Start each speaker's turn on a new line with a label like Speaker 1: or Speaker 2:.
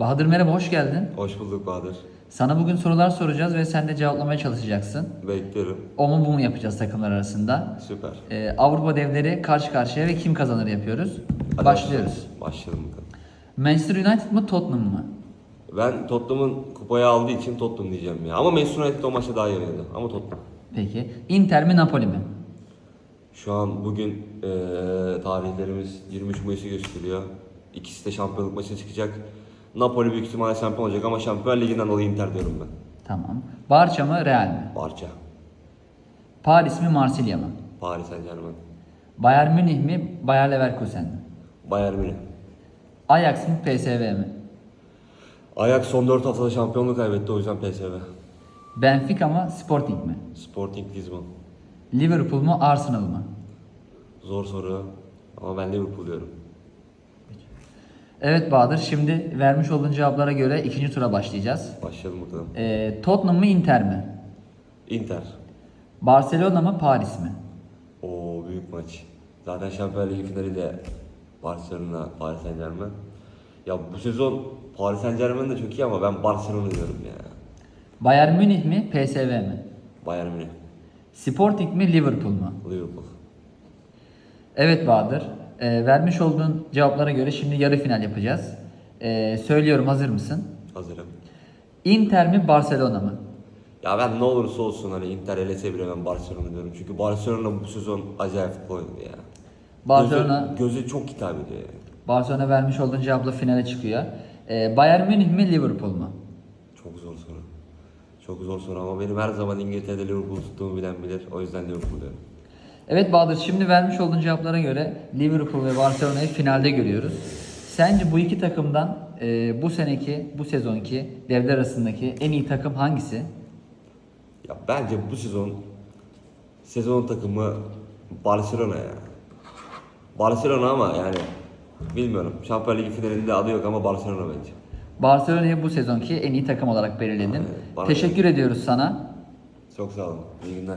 Speaker 1: Bahadır merhaba, hoş geldin.
Speaker 2: Hoş bulduk Bahadır.
Speaker 1: Sana bugün sorular soracağız ve sen de cevaplamaya çalışacaksın.
Speaker 2: Bekliyorum.
Speaker 1: O mu bu mu yapacağız takımlar arasında.
Speaker 2: Süper.
Speaker 1: Ee, Avrupa devleri karşı karşıya ve kim kazanır yapıyoruz.
Speaker 2: Hadi
Speaker 1: Başlıyoruz.
Speaker 2: Başlayalım bakalım.
Speaker 1: Manchester United mı Tottenham mı?
Speaker 2: Ben Tottenham'ın kupayı aldığı için Tottenham diyeceğim ya. Ama Manchester United o maçta daha iyi oynadı. Ama Tottenham.
Speaker 1: Peki. Inter mi Napoli mi?
Speaker 2: Şu an bugün eee, tarihlerimiz 23 Mayıs'ı gösteriyor. İkisi de şampiyonluk maçına çıkacak. Napoli büyük ihtimalle şampiyon olacak ama Şampiyon Ligi'nden dolayı Inter diyorum ben.
Speaker 1: Tamam. Barça mı Real mi?
Speaker 2: Barça.
Speaker 1: Paris mi Marsilya mı?
Speaker 2: Paris Saint Germain.
Speaker 1: Bayern Münih mi Bayer Leverkusen mi?
Speaker 2: Bayern Münih.
Speaker 1: Ajax mı PSV mi?
Speaker 2: Ajax son 4 haftada şampiyonluk kaybetti o yüzden PSV.
Speaker 1: Benfica mı Sporting mi?
Speaker 2: Sporting Lisbon.
Speaker 1: Liverpool mu Arsenal mı?
Speaker 2: Zor soru ama ben Liverpool diyorum.
Speaker 1: Evet Bahadır, şimdi vermiş olduğun cevaplara göre ikinci tura başlayacağız.
Speaker 2: Başlayalım bakalım.
Speaker 1: Ee, Tottenham mı Inter mi?
Speaker 2: Inter.
Speaker 1: Barcelona mı Paris mi?
Speaker 2: O büyük maç. Zaten Şampiyonlar Ligi finali de Barcelona, Paris Saint Germain. Ya bu sezon Paris Saint Germain de çok iyi ama ben Barcelona diyorum ya.
Speaker 1: Bayern Münih mi PSV mi?
Speaker 2: Bayern Münih,
Speaker 1: Sporting mi Liverpool mu?
Speaker 2: Liverpool.
Speaker 1: Evet Bahadır, ee, vermiş olduğun cevaplara göre şimdi yarı final yapacağız. Ee, söylüyorum hazır mısın?
Speaker 2: Hazırım.
Speaker 1: Inter mi Barcelona mı?
Speaker 2: Ya ben ne olursa olsun hani Inter elese bile ben Barcelona diyorum. Çünkü Barcelona bu sezon acayip futbol oynadı ya.
Speaker 1: Barcelona
Speaker 2: Göze, göze çok hitap ediyor yani.
Speaker 1: Barcelona vermiş olduğun cevapla finale çıkıyor. Ee, Bayern Münih mi Liverpool mu?
Speaker 2: Çok zor soru. Çok zor soru ama benim her zaman İngiltere'de Liverpool tuttuğumu bilen bilir. O yüzden Liverpool diyorum.
Speaker 1: Evet Bahadır şimdi vermiş olduğun cevaplara göre Liverpool ve Barcelona'yı finalde görüyoruz. Sence bu iki takımdan e, bu seneki, bu sezonki devler arasındaki en iyi takım hangisi?
Speaker 2: Ya bence bu sezon sezon takımı Barcelona ya. Barcelona ama yani bilmiyorum. Şampiyonlar Ligi finalinde adı yok ama Barcelona bence.
Speaker 1: Barcelona'yı bu sezonki en iyi takım olarak belirledin.
Speaker 2: Bana-
Speaker 1: Teşekkür ediyoruz sana.
Speaker 2: Çok sağ olun. İyi günler.